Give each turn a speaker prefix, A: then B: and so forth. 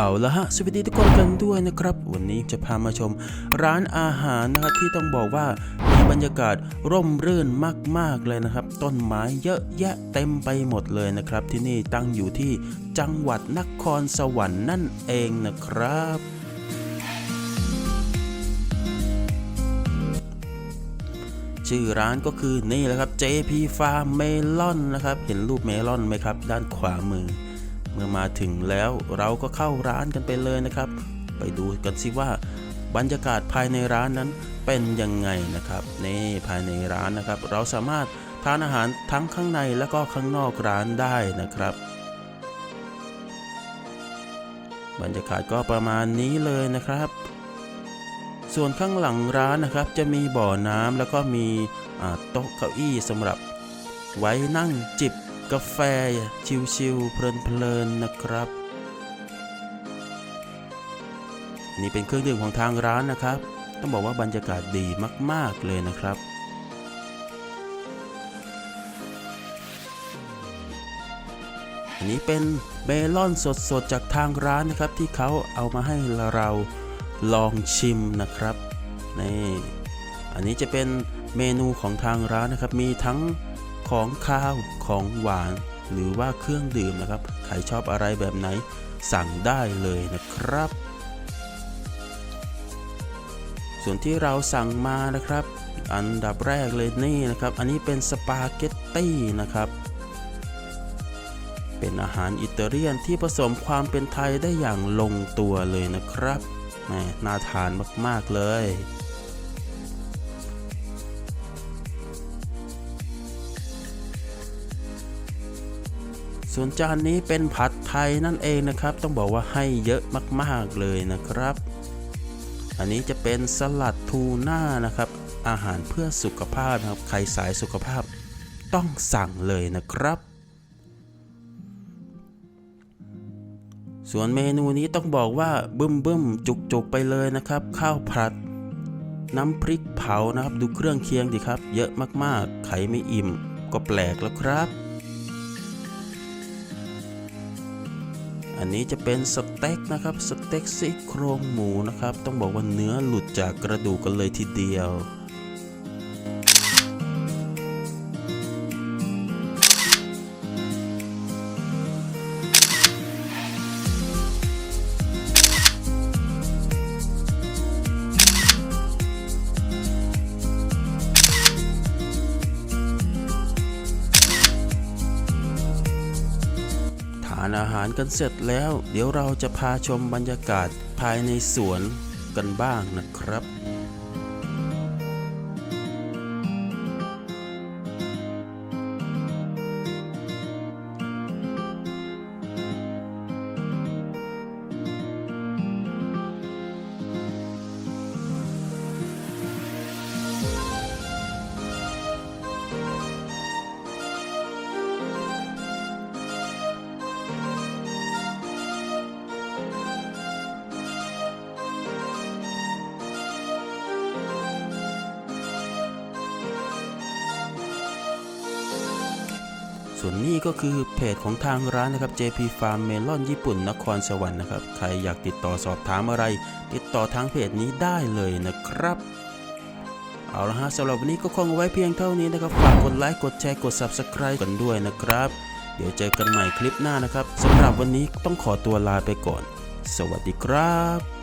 A: เอาละฮะ สวัสดีทุกคนกันด้วยนะครับ วันนี้จะพามาชมร้านอาหารนะครับที่ต้องบอกว่ามีบรรยากาศร่มรื่นมาก ๆ เลยนะครับ ต้นไม้เยอะแยะเต็มไปหมดเลยนะครับ ที่นี่ตั้งอยู่ที่จังหวัดนครสวรรค์นั่นเองนะครับชื่อร้านก็คือนี่แหละครับ JP Farm Melon นะครับ เห็นรูปเมลอนไหมครับ ด้านขวามือ มื่อมาถึงแล้วเราก็เข้าร้านกันไปเลยนะครับ ไปดูกันสิว่าบรรยากาศภายในร้านนั้นเป็นยังไงนะครับนี่ภายในร้านนะครับ เราสามารถทานอาหารทั้งข้างในและก็ข้างนอกร้านได้นะครับ บรรยากาศก็ประมาณนี้เลยนะครับ ส่วนข้างหลังร้านนะครับ จะมีบ่อน้ำแล้วก็มีโต๊ะเก้าอี้สำหรับไว้นั่งจิบ กาแฟชิลๆเพลินๆนะครับนี่เป็นเครื่องดื่มของทางร้านนะครับ ต้องบอกว่าบรรยากาศดีมาก ๆ เลยนะครับ อันนี้เป็นเมลอนสด ๆ จากทางร้านนะครับ ที่เขาเอามาให้เราลองชิมนะครับ นี่ อันนี้จะเป็นเมนูของทางร้านนะครับ มีทั้ง ของข้าวของหวาน หรือว่าเครื่องดื่มนะครับ ใครชอบอะไรแบบไหนสั่งได้เลยนะครับ ส่วนที่เราสั่งมานะครับ อันดับแรกเลยนี่นะครับ อันนี้เป็นสปาเกตตี้นะครับเป็นอาหารอิตาเลียนที่ผสมความเป็นไทยได้อย่างลงตัวเลยนะครับแมน่าทานมาก ๆ เลย ส่วนจานนี้เป็นผัดไทยนั่นเองนะครับ ต้องบอกว่าให้เยอะมากๆเลยนะครับ อันนี้จะเป็นสลัดทูน่านะครับ อาหารเพื่อสุขภาพนะครับใครสายสุขภาพต้องสั่งเลยนะครับ ส่วนเมนูนี้ต้องบอกว่าบึ้มบึ้มจุกจุกๆไปเลยนะครับ ข้าวผัด น้ำพริกเผานะครับ ดูเครื่องเคียงดิครับ เยอะมากๆ ไขไม่อิ่มก็แปลกแล้วครับ อันนี้จะเป็นสเต็กนะครับสเต็กซี่โครงหมูนะครับ ต้องบอกว่าเนื้อหลุดจากกระดูกกันเลยทีเดียวานอาหารกันเสร็จแล้ว เดี๋ยวเราจะพาชมบรรยากาศภายในสวนกันบ้างนะครับ ส่วนนี้ก็คือเพจของทางร้านนะครับ JP Farm Melon ญี่ปุ่นนครสวรรค์นะครับ ใครอยากติดต่อสอบถามอะไร ติดต่อทางเพจนี้ได้เลยนะครับ เอาละฮะสำหรับวันนี้ก็คงไว้เพียงเท่านี้นะครับ ฝากกดไลค์ กดแชร์ กด Subscribe กันด้วยนะครับ เดี๋ยวเจอกันใหม่คลิปหน้านะครับสำหรับวันนี้ต้องขอตัวลาไปก่อน สวัสดีครับ